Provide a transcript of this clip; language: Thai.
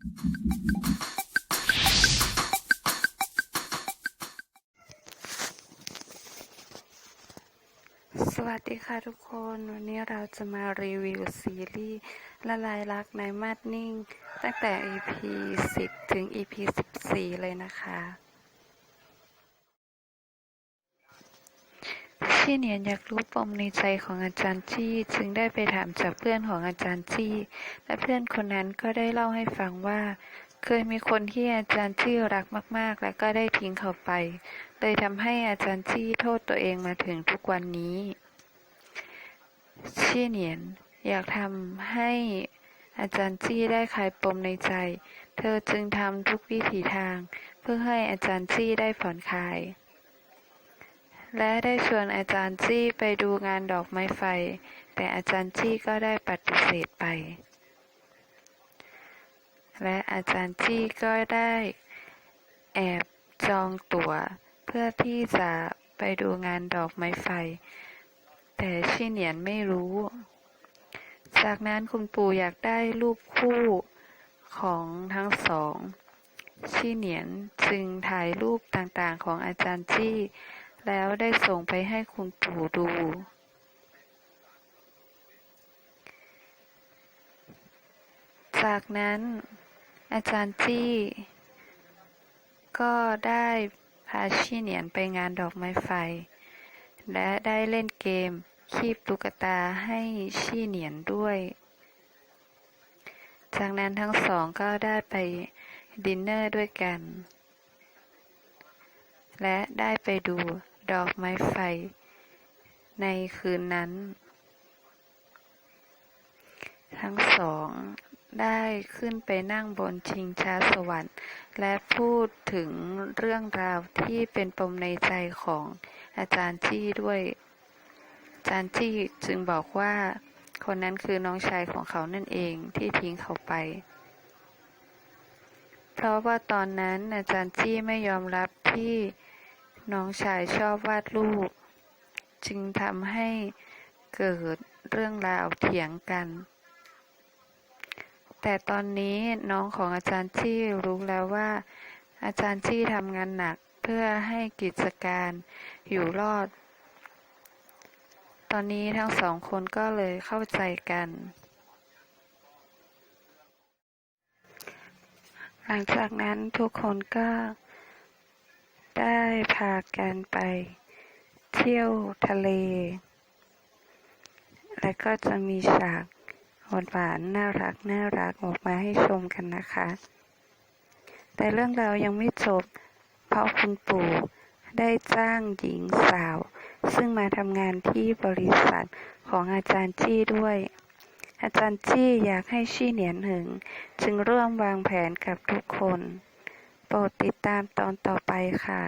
สวัสดีค่ะทุกคน วันนี้เราจะมารีวิวซีรีส์ละลายรักในมาดนิ่ง ตั้งแต่ EP 10 ถึง EP 14 เลยนะคะ ชี่เหนียนอยากรู้ปมในใจของอาจารย์จี้จึงได้ไปถามจากเพื่อนของอาจารย์จี้ และเพื่อนคนนั้นก็ได้เล่าให้ฟังว่า เคยมีคนที่อาจารย์จี้รักมาก ๆ และก็ได้ทิ้งเขาไป เลยทำให้อาจารย์จี้โทษตัวเองมาถึงทุกวันนี้ชี่เหนียนอยากทำให้อาจารย์จี้ได้คลายปมในใจ เธอจึงทำทุกวิถีทาง เพื่อให้อาจารย์จี้ได้ผ่อนคลาย และได้ชวนอาจารย์จี้ไปดูงานดอกไม้ไฟ แต่อาจารย์จี้ก็ได้ปฏิเสธไป และอาจารย์จี้ก็ได้แอบจองตั๋ว เพื่อที่จะไปดูงานดอกไม้ไฟ แต่ชี่เหนียนไม่รู้ จากนั้นคุณปู่อยากได้รูปคู่ของทั้งสองชี่เหนียนจึงถ่ายรูปต่างๆของอาจารย์จี้ แล้วได้ส่งไปให้คุณปู่ดู จากนั้น อาจารย์จี้ ก็ได้พาชี่เหนียนไปงานดอกไม้ไฟ และได้เล่นเกมคีบตุ๊กตาให้ชี่เหนียนด้วย จากนั้นทั้งสองก็ได้ไปดินเนอร์ด้วยกัน และได้ไปดู ดอกไม้ไฟ ในคืนนั้น ทั้งสองได้ขึ้นไปนั่งบนชิงช้าสวรรค์ และพูดถึงเรื่องราวที่เป็นปมในใจของอาจารย์จี้ด้วย อาจารย์จี้จึงบอกว่า คนนั้นคือน้องชายของเขานั่นเองที่ทิ้งเขาไป เพราะว่าตอนนั้นอาจารย์จี้ไม่ยอมรับที่ น้องชายชอบวาดรูป จึงทำให้เกิดเรื่องราวเถียงกัน แต่ตอนนี้น้องของอาจารย์จี้รู้แล้วว่า อาจารย์จี้ทำงานหนักเพื่อให้กิจการอยู่รอด ตอนนี้ทั้งสองคนก็เลยเข้าใจกัน หลังจากนั้นทุกคนก็ ได้พากันไปเที่ยวทะเล และก็จะมีฉากหวานหวานน่ารักน่ารักออกมาให้ชมกันนะคะ แต่เรื่องราวยังไม่จบ เพราะคุณปู่ได้จ้างหญิงสาว ซึ่งมาทำงานที่บริษัทของอาจารย์จี้ด้วย อาจารย์จี้อยากให้ชี่เหนียนหึง จึงร่วมวางแผนกับทุกคน โปรดติดตามตอนต่อไปค่ะ